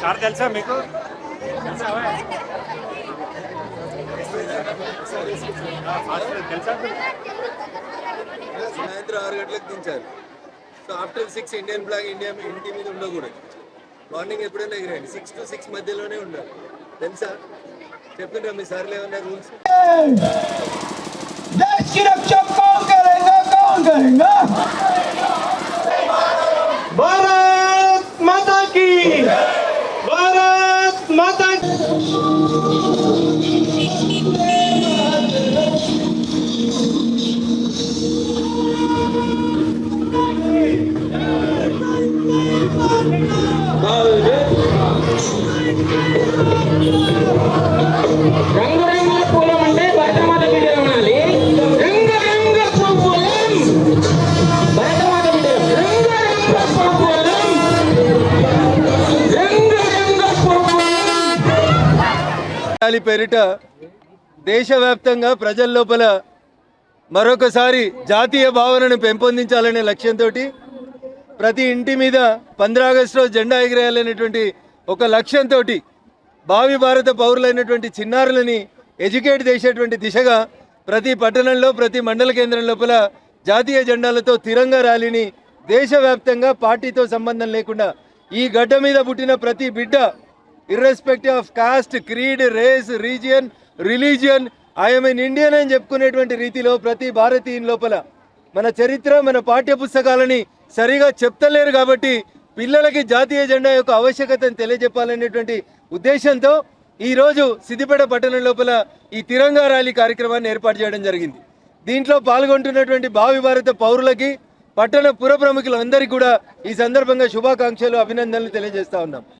Sir తెలుసా మీకు తెలుసా తెలుసా సాయంత్రం ఆరు గంటలకు దించారు so after six Indian flag India ఇంటి మీద ఉండకూడదు మార్నింగ్ ఎప్పుడైనా ఎగిరండి సిక్స్ టు సిక్స్ మధ్యలోనే ఉండాలి తెలుసా చెప్పిండ్రా మీ సార్లు ఏమన్నా రూల్స్ देश की रक्षा कौन करेगा कौन करेगा भारत माता की भारत माता की రంగురంగుల పూలం అంటే భరతమాత బిడ్డలు అనాలి రంగురంగుల పూలం భరతమాత బిడ్డలు. రంగురంగుల పూలం ర్యాలీ పేరిట దేశవ్యాప్తంగా ప్రజల లోపల మరొకసారి జాతీయ భావనను పెంపొందించాలనే లక్ష్యంతో ప్రతి ఇంటి మీద పంద్రాగస్టులో జెండా ఎగిరేయాలనేటువంటి ఒక లక్ష్యంతో భావి భారత పౌరులైనటువంటి చిన్నారులని ఎడ్యుకేట్ చేసేటువంటి దిశగా ప్రతి పట్టణంలో ప్రతి మండల కేంద్రం లోపల జాతీయ జెండాలతో తిరంగా ర్యాలీని దేశవ్యాప్తంగా పార్టీతో సంబంధం లేకుండా ఈ గడ్డ మీద పుట్టిన ప్రతి బిడ్డ irrespective of caste creed race region religion I am an Indian అని చెప్పుకునేటువంటి రీతిలో ప్రతి భారతీయుని లోపల మన చరిత్ర మన పాఠ్య పుస్తకాలని సరిగా చెప్తలేరు కాబట్టి పిల్లలకి జాతీయ జెండా యొక్క ఆవశ్యకతను తెలియజెప్పాలనేటువంటి ఉద్దేశంతో ఈరోజు సిద్దిపేట పట్టణం లోపల ఈ తిరంగా ర్యాలీ కార్యక్రమాన్ని ఏర్పాటు చేయడం జరిగింది. దీంట్లో పాల్గొంటున్నటువంటి భావి భారత పౌరులకి పట్టణ పుర ప్రముఖులందరికీ కూడా ఈ సందర్భంగా శుభాకాంక్షలు అభినందనలు తెలియజేస్తా ఉన్నాం.